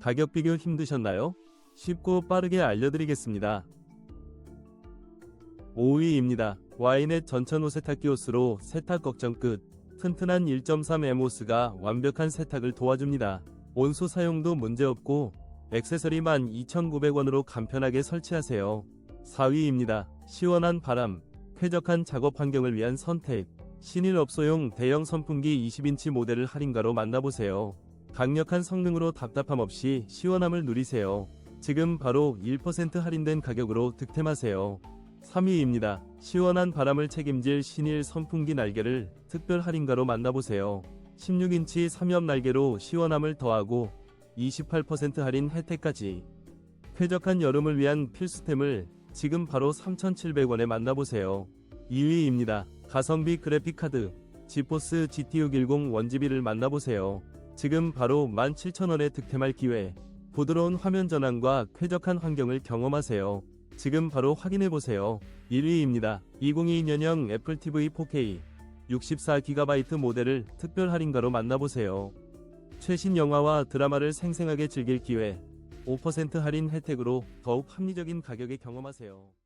가격 비교 힘드셨나요? 쉽고 빠르게 알려드리겠습니다. 5위입니다. 와이넷 전천후 세탁기 호스로 세탁 걱정 끝. 튼튼한 1.3 에모스가 완벽한 세탁을 도와줍니다. 온수 사용도 문제없고 액세서리만 2,900원으로 간편하게 설치하세요. 4위입니다. 시원한 바람, 쾌적한 작업 환경을 위한 선택. 신일 업소용 대형 선풍기 20인치 모델을 할인가로 만나보세요. 강력한 성능으로 답답함 없이 시원함을 누리세요. 지금 바로 1% 할인된 가격으로 득템하세요. 3위입니다. 시원한 바람을 책임질 신일 선풍기 날개를 특별 할인가로 만나보세요. 16인치 3옆 날개로 시원함을 더하고 28% 할인 혜택까지. 쾌적한 여름을 위한 필수템을 지금 바로 3,700원에 만나보세요. 2위입니다. 가성비 그래픽카드 지포스 GT610 원지비를 만나보세요. 지금 바로 17,000원에 득템할 기회. 부드러운 화면 전환과 쾌적한 환경을 경험하세요. 지금 바로 확인해보세요. 1위입니다. 2022년형 애플 TV 4K 64GB 모델을 특별 할인가로 만나보세요. 최신 영화와 드라마를 생생하게 즐길 기회. 5% 할인 혜택으로 더욱 합리적인 가격에 경험하세요.